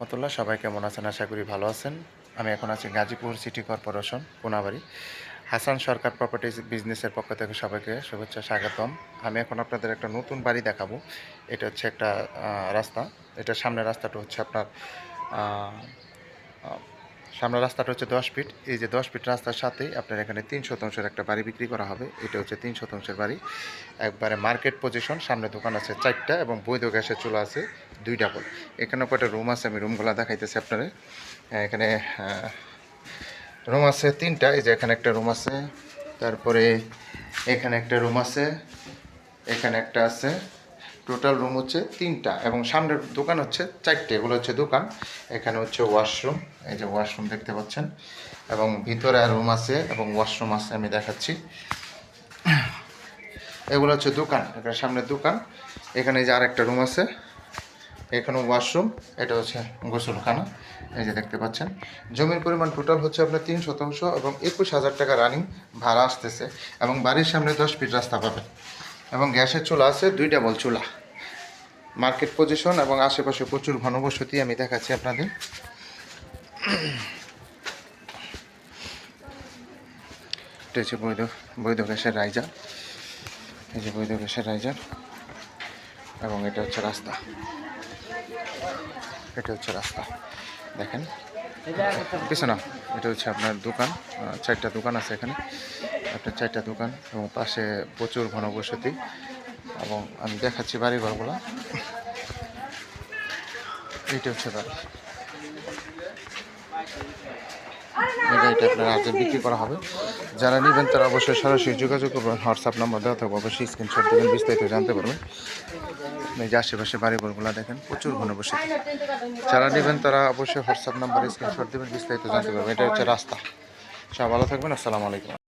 রহমতুল্লাহ, সবাই কেমন আছেন? আশা করি ভালো আছেন। আমি এখন আছি Gazipur city corporation Konabari Hasan Sarkar properties বিজনেসের পক্ষ থেকে সবাইকে শুভেচ্ছা, স্বাগতম। আমি এখন আপনাদের একটা নতুন বাড়ি দেখাবো। এটা হচ্ছে একটা রাস্তা। এটা সামনের রাস্তাটা হচ্ছে আপনার সামনের রাস্তাটা হচ্ছে দশ ফিট। এই যে দশ ফিট রাস্তার সাথেই আপনার এখানে তিন শতাংশের একটা বাড়ি বিক্রি করা হবে। এটা হচ্ছে তিন শতাংশের বাড়ি। একবারে মার্কেট পজিশন সামনে দোকান আছে চারটা এবং বৈধ গ্যাসের চুলা আছে। দুই ডাবল এখানে কয়টা রুম আছে? আমি রুমগুলো দেখাইতেছি আপনাদের হ্যাঁ, এখানে রুম আছে তিনটা। এই যে এখানে একটা রুম আছে তারপরে এখানে একটা রুম আছে এখানে একটা আছে। টোটাল রুম হচ্ছে তিনটা এবং সামনের দোকান হচ্ছে চারটে। এগুলো হচ্ছে দোকান এখানে হচ্ছে ওয়াশরুম এই যে ওয়াশরুম দেখতে পাচ্ছেন। এবং ভিতরে রুম আছে এবং ওয়াশরুম আছে আমি দেখাচ্ছি। এগুলো হচ্ছে দোকান এখানে সামনে দোকান। এখানে যে আরেকটা রুম আছে এখানে ওয়াশরুম এটা হচ্ছে গোসলখানা, এই যে দেখতে পাচ্ছেন। জমির পরিমাণ টোটাল হচ্ছে আপনার তিন শতাংশ এবং একুশ হাজার টাকা রানিং ভাড়া আসতেছে এবং বাড়ির সামনে দশ ফিট রাস্তা পাবেন। এবং গ্যাসের চুলা আছে দুই ডাবল চুলা। মার্কেট পজিশন এবং আশেপাশে প্রচুর ঘনবসতি আমি দেখাচ্ছি আপনাদের। বৈধ বৈধ গ্যাসের রাইজার এই যে বৈধ গ্যাসের রাইজার এবং এটা হচ্ছে রাস্তা। এটা হচ্ছে রাস্তা। দেখেন পিছনে এটা হচ্ছে আপনার দোকান চারটা দোকান আছে এখানে। আপনার চারটা দোকান এবং পাশে প্রচুর ঘনবসতি এবং আমি দেখাচ্ছি বাড়ি ঘরগুলো এইটা হচ্ছে বাড়ি। এটা আপনার আজকে বিক্রি করা হবে। যারা নেবেন তারা অবশ্যই সরাসরি যোগাযোগ করবেন হোয়াটসঅ্যাপ নাম্বার দেওয়া থাকবে, অবশ্যই স্ক্রিনশট দেবেন, বিস্তারিত জানতে পারবেন। এই যে আশেপাশে বাড়িঘরগুলো দেখেন, প্রচুর ঘন বসে যারা নেবেন তারা অবশ্যই হোয়াটসঅ্যাপ নাম্বারে স্ক্রিনশট দেবেন, বিস্তারিত জানতে পারবেন। এটা হচ্ছে রাস্তা। সব ভালো থাকবেন, আসসালামু আলাইকুম।